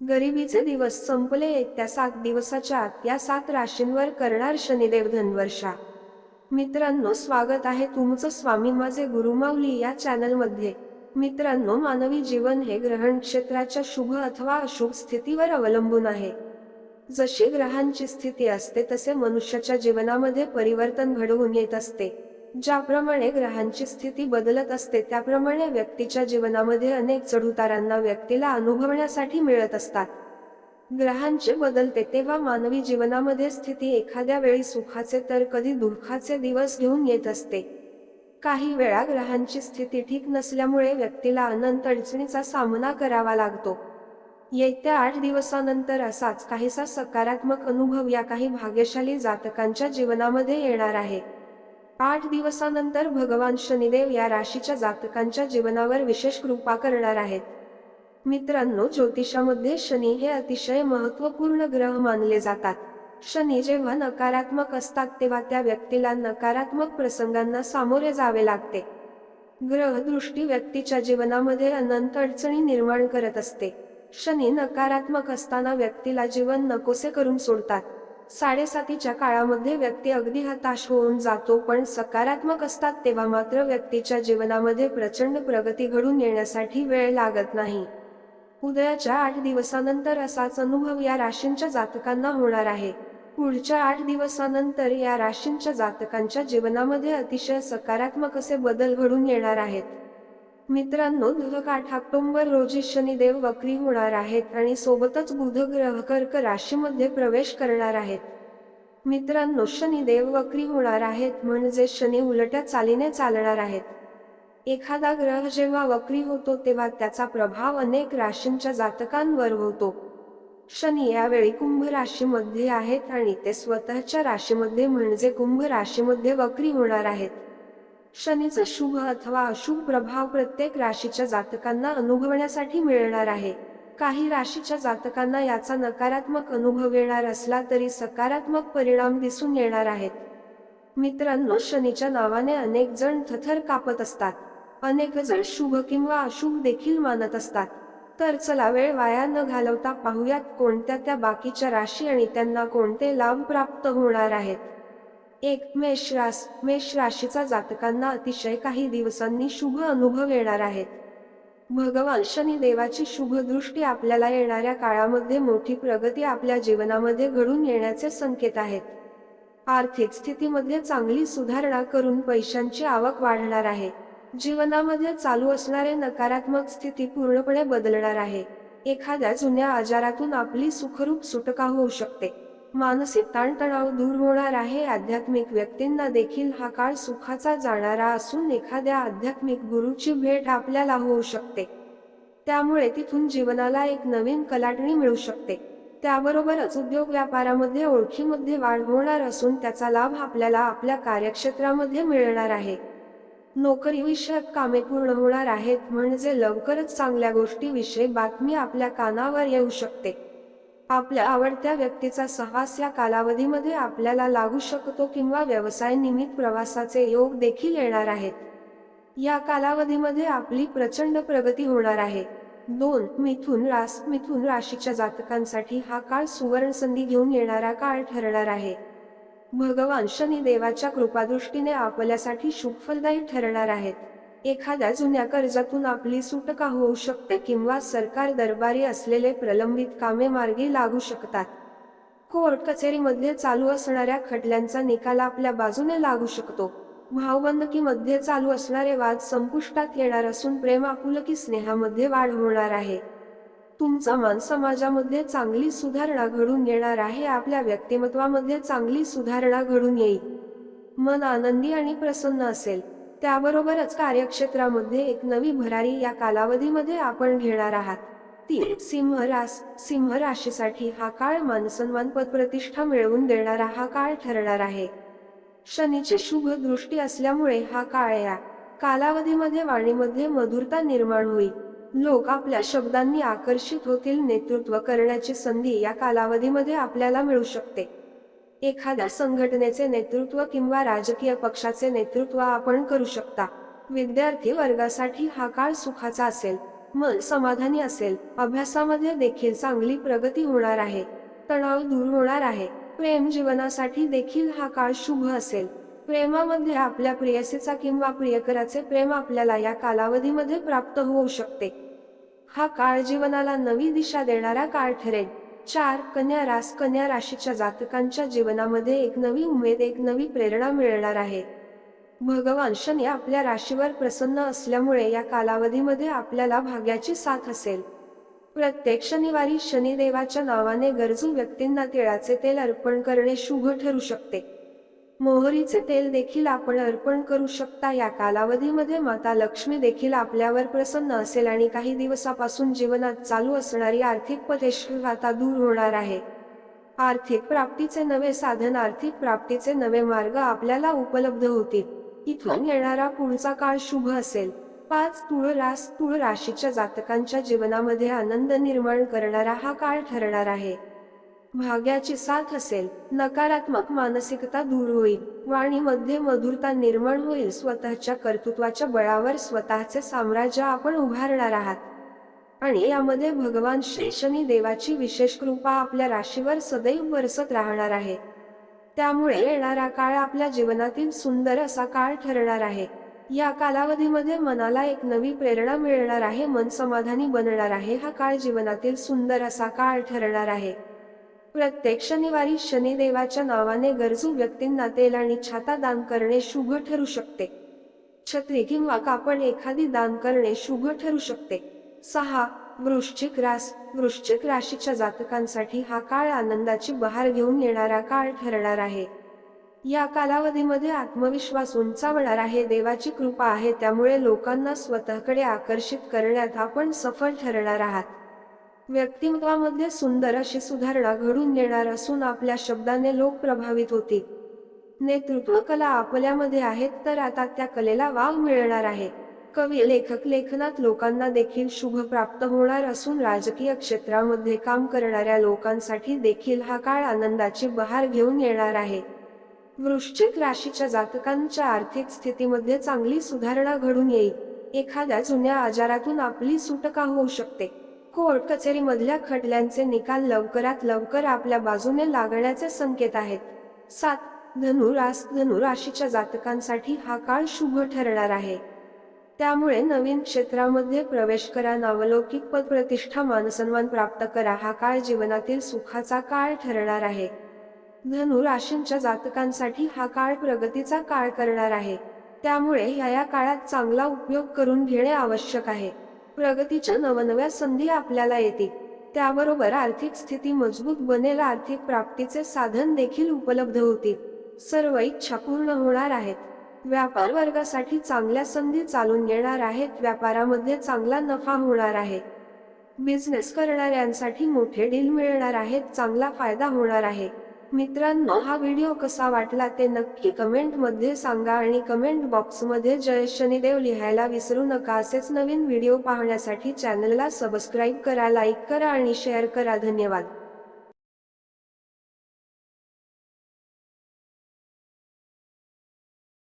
गरिबीचे दिवस संपले येत्या सात दिवसाच्या आत या सात राशींवर करणार शनिदेव धनवर्षा. मित्रांनो स्वागत आहे तुमचं स्वामी माझे गुरुमाऊली या चॅनलमध्ये. मित्रांनो मानवी जीवन हे ग्रहण क्षेत्राच्या शुभ अथवा अशुभ स्थितीवर अवलंबून आहे. जशी ग्रहांची स्थिती असते तसे मनुष्याच्या जीवनामध्ये परिवर्तन घडवून येत असते. ज्याप्रमाणे ग्रहांची स्थिती बदलत असते त्याप्रमाणे व्यक्तीच्या जीवनामध्ये अनेक चढउतारांना व्यक्तीला अनुभवण्यासाठी मिळत असतात. ग्रहांचे बदलते तेव्हा मानवी जीवनामध्ये स्थिती एखाद्या वेळी सुखाचे तर कधी दुःखाचे दिवस घेऊन येत असते. काही वेळा ग्रहांची स्थिती ठीक नसल्यामुळे व्यक्तीला अनंत अडचणीचा सामना करावा लागतो. येत्या आठ दिवसानंतर असाच काहीसा सकारात्मक अनुभव या काही भाग्यशाली जातकांच्या जीवनामध्ये येणार आहे. आठ दिवसानंतर भगवान शनिदेव या राशीच्या जातकांच्या जीवनावर विशेष कृपा करणार आहेत. मित्रांनो ज्योतिषामध्ये शनी हे अतिशय महत्त्वपूर्ण ग्रह मानले जातात. शनी जेव्हा नकारात्मक असतात तेव्हा त्या व्यक्तीला नकारात्मक प्रसंगांना सामोरे जावे लागते. ग्रह दृष्टी व्यक्तीच्या जीवनामध्ये अनंत अडचणी निर्माण करत असते. शनी नकारात्मक असताना व्यक्तीला जीवन नकोसे करून सोडतात. साडेसातीच्या काळामध्ये व्यक्ती अगदी हताश होऊन जातो पण सकारात्मक असतात तेव्हा मात्र व्यक्तीच्या जीवनामध्ये प्रचंड प्रगती घडून येण्यासाठी वेळ लागत नाही. उदयाच्या आठ दिवसानंतर असाच अनुभव या राशींच्या जातकांना होणार आहे. पुढच्या आठ दिवसानंतर या राशींच्या जातकांच्या जीवनामध्ये अतिशय सकारात्मक असे बदल घडून येणार आहेत. मित्रांनो दहक आठ ऑक्टोबर रोजी शनिदेव वक्री होणार आहेत आणि सोबतच बुध ग्रह कर्क राशीमध्ये प्रवेश करणार आहेत. मित्रांनो शनिदेव वक्री होणार आहेत म्हणजे शनी उलट्या चालीने चालणार आहेत. एखादा ग्रह जेव्हा वक्री होतो तेव्हा त्याचा प्रभाव अनेक राशींच्या जातकांवर होतो. शनी यावेळी कुंभ राशीमध्ये आहेत आणि ते स्वतःच्या राशीमध्ये म्हणजे कुंभ राशीमध्ये वक्री होणार आहेत. शनीचा शुभ अथवा अशुभ प्रभाव प्रत्येक राशीच्या जातकांना अनुभवण्यासाठी मिळणार आहे. काही राशीच्या जातकांना याचा नकारात्मक अनुभव येणार असला तरी सकारात्मक परिणाम दिसून येणार आहेत. मित्रांनो शनीच्या नावाने अनेक जण थथर कापत असतात. अनेक जण शुभ किंवा अशुभ देखील मानत असतात. तर चला वेळ वाया न घालवता पाहुयात कोणत्या त्या बाकीच्या राशी आणि त्यांना कोणते लाभ प्राप्त होणार आहेत. एक मेष रास मेष राशीचा जातकांना अतिशय काही दिवसांनी शुभ अनुभव येणार आहेत. भगवान शनी देवाची शुभ दृष्टी आपल्याला येणाऱ्या काळामध्ये मोठी प्रगती आपल्या जीवनामध्ये घडून येण्याचे संकेत आहेत. आर्थिक स्थितीमध्ये चांगली सुधारणा करून पैशांची आवक वाढणार आहे. जीवनामध्ये चालू असणारे नकारात्मक स्थिती पूर्णपणे बदलणार आहे. एखाद्या जुन्या आजारातून आपली सुखरूप सुटका होऊ शकते. मानसिक ताणतणाव दूर होणार आहे. आध्यात्मिक व्यक्तींना देखील हा काळ सुखाचा जाणारा असून एखाद्या आध्यात्मिक गुरुची भेट आपल्याला होऊ शकते. त्यामुळे तिथून जीवनाला एक नवीन कलाटणी मिळू शकते. त्याबरोबरच उद्योग व्यापारामध्ये ओळखीमध्ये वाढ होणार असून त्याचा लाभ आपल्याला आपल्या कार्यक्षेत्रामध्ये मिळणार आहे. नोकरीविषयक कामे पूर्ण होणार आहेत. म्हणजे लवकरच चांगल्या गोष्टीविषयी बातमी आपल्या कानावर येऊ शकते. आपल्या आवडत्या व्यक्तीचा सहवास या कालावधीमध्ये आपल्याला लागू शकतो किंवा व्यवसाय निमित्त प्रवासाचे योग देखील येणार आहेत. या कालावधीमध्ये आपली प्रचंड प्रगती होणार आहे. दोन मिथुन रास मिथुन राशीच्या जातकांसाठी हा काळ सुवर्ण संधी घेऊन येणारा काळ ठरणार आहे. भगवान शनी देवाच्या कृपादृष्टीने आपल्यासाठी शुभफलदायी ठरणार आहेत. एखाद्या जुन्या कर्जातून आपली सुटका होऊ शकते किंवा सरकार दरबारी असलेले प्रलंबित कामे मार्गी लागू शकतात? कोर्ट कचेरीमध्ये चालू असणाऱ्या खटल्यांचा निकाल आपल्या बाजूने लागू शकतो. भावबंदकीमध्ये चालू असणारे वाद संपुष्टात येणार असून प्रेम आपुलकी स्नेहामध्ये वाढ होणार आहे. तुमचा मान समाजामध्ये चांगली सुधारणा घडून येणार आहे आपल्या व्यक्तिमत्वामध्ये चांगली सुधारणा घडून येईल. मन आनंदी आणि प्रसन्न असेल. त्याबरोबरच कार्यक्षेत्रामध्ये एक नवी भरारी या कालावधीमध्ये आपण घेणार आहात. तीन सिंह रास सिंह राशीसाठी हा काळ मानसन्मान पद प्रतिष्ठा मिळवून देणारा हा काळ ठरणार आहे. शनीची शुभ दृष्टी असल्यामुळे हा काळ या कालावधीमध्ये वाणीमध्ये मधुरता निर्माण होईल. लोक आपल्या शब्दांनी आकर्षित होतील नेतृत्व करण्याची संधी या कालावधीमध्ये आपल्याला मिळू शकते. एखाद्या संघटनेचे नेतृत्व किंवा राजकीय पक्षाचे नेतृत्व आपण करू शकता. विद्यार्थी वर्गासाठी हा काळ सुखाचा असेल. मन समाधानी असेल. अभ्यासामध्ये देखील चांगली प्रगती होणार आहे. तणाव दूर होणार आहे. प्रेम जीवनासाठी देखील हा काळ शुभ असेल. प्रेमामध्ये आपल्या प्रेयसीचा किंवा प्रियकराचे प्रेम आपल्याला या कालावधीमध्ये प्राप्त होऊ शकते. हा काळ जीवनाला नवी दिशा देणारा काळ ठरेल. चार कन्या रास कन्या राशीच्या जातकांच्या जीवनामध्ये एक नवी उमेद एक नवी प्रेरणा मिळणार आहे. भगवान शनी आपल्या राशीवर प्रसन्न असल्यामुळे या कालावधीमध्ये आपल्याला भाग्याची साथ असेल. प्रत्येक शनिवारी शनिदेवाच्या नावाने गरजू व्यक्तींना तिळाचे तेल अर्पण करणे शुभ ठरू शकते. मोहरीचे तेल देखील आपण अर्पण करू शकता. या कालावधीमध्ये माता लक्ष्मी देखील आपल्यावर प्रसन्न असेल आणि काही दिवसापासून जीवनात चालू असणारी आर्थिक परेशानी आता दूर होणार आहे. आर्थिक प्राप्तीचे नवे साधन आर्थिक प्राप्तीचे नवे मार्ग आपल्याला उपलब्ध होतील. इथून येणारा पुढचा काळ शुभ असेल. पाच तुळ रास तुळ राशीच्या जातकांच्या जीवनामध्ये आनंद निर्माण करणारा हा काळ ठरणार आहे. भाग्याची साथ असेल नकारात्मक मानसिकता दूर होईल वाणीमध्ये मधुरता निर्माण होईल. स्वतःच्या कर्तृत्वाच्या बळावर स्वतःचे साम्राज्य आपण उभारणार आहात. आणि यामध्ये भगवान श्री शनी देवाची विशेष कृपा आपल्या राशीवर सदैव बरसत राहणार आहे. त्यामुळे येणारा काळ आपल्या जीवनातील सुंदर असा काळ ठरणार आहे. या कालावधीमध्ये मनाला एक नवी प्रेरणा मिळणार आहे. मन समाधानी बनणार आहे. हा काळ जीवनातील सुंदर असा काळ ठरणार आहे. प्रत्येक शनिवारी शनिदेवाच्या नावाने गरजू व्यक्तींना तेल आणि छाता दान करणे शुभ ठरू शकते. छत्री किंवा कापड एखादी दान करणे शुभ ठरू शकते. सहा वृश्चिक रास. वृश्चिक राशीच्या जातकांसाठी हा काळ आनंदाची बहार घेऊन येणारा काळ ठरणार आहे. या कालावधीमध्ये आत्मविश्वास उंचावणार आहे देवाची कृपा आहे त्यामुळे लोकांना स्वतःकडे आकर्षित करण्यात आपण सफल ठरणार आहात. व्यक्तिमत्वामध्ये सुंदर अशी सुधारणा घडून येणार असून आपल्या शब्दाने लोक प्रभावित होतील. नेतृत्व कला आपल्यामध्ये आहेत तर आता त्या कलेला वाव मिळणार आहे. कवी लेखक लेखनात लोकांना देखील शुभ प्राप्त होणार असून राजकीय क्षेत्रामध्ये काम करणाऱ्या लोकांसाठी देखील हा काळ आनंदाची बहार घेऊन येणार आहे. वृश्चिक राशीच्या जातकांच्या आर्थिक स्थितीमध्ये चांगली सुधारणा घडून येईल. एखाद्या जुन्या आजारातून आपली सुटका होऊ शकते. कोर्ट कचेरीमधल्या खटल्यांचे निकाल लवकरात लवकर आपल्या बाजूने लागण्याचे संकेत आहेत. सात धनुरास धनुराशीच्या जातकांसाठी हा काळ शुभ ठरणार आहे. त्यामुळे नवीन क्षेत्रामध्ये प्रवेश करा नावलौकिक पद प्रतिष्ठा मानसन्मान प्राप्त करा हा काळ जीवनातील सुखाचा काळ ठरणार आहे. धनु राशींच्या जातकांसाठी हा काळ प्रगतीचा काळ करणार आहे. त्यामुळे या या काळात चांगला उपयोग करून घेणे आवश्यक आहे. प्रगतीच्या नवनव्या संधी आपल्याला येतील त्याबरोबर आर्थिक स्थिती मजबूत बनेल आर्थिक प्राप्तीचे साधन देखील उपलब्ध होतील. सर्व इच्छा पूर्ण होणार आहेत. व्यापार वर्गासाठी चांगल्या संधी चालून येणार आहेत. व्यापारामध्ये चांगला नफा होणार आहे. बिझनेस करणाऱ्यांसाठी मोठे डील मिळणार आहेत. चांगला फायदा होणार आहे. मित्रांनो हा व्हिडिओ कसा वाटला ते नक्की कमेंटमध्ये सांगा आणि कमेंट बॉक्समध्ये जय शनिदेव लिहायला विसरू नका असेच नवीन व्हिडिओ पाहण्यासाठी चॅनलला सबस्क्राईब करा लाईक करा आणि शेअर करा. धन्यवाद.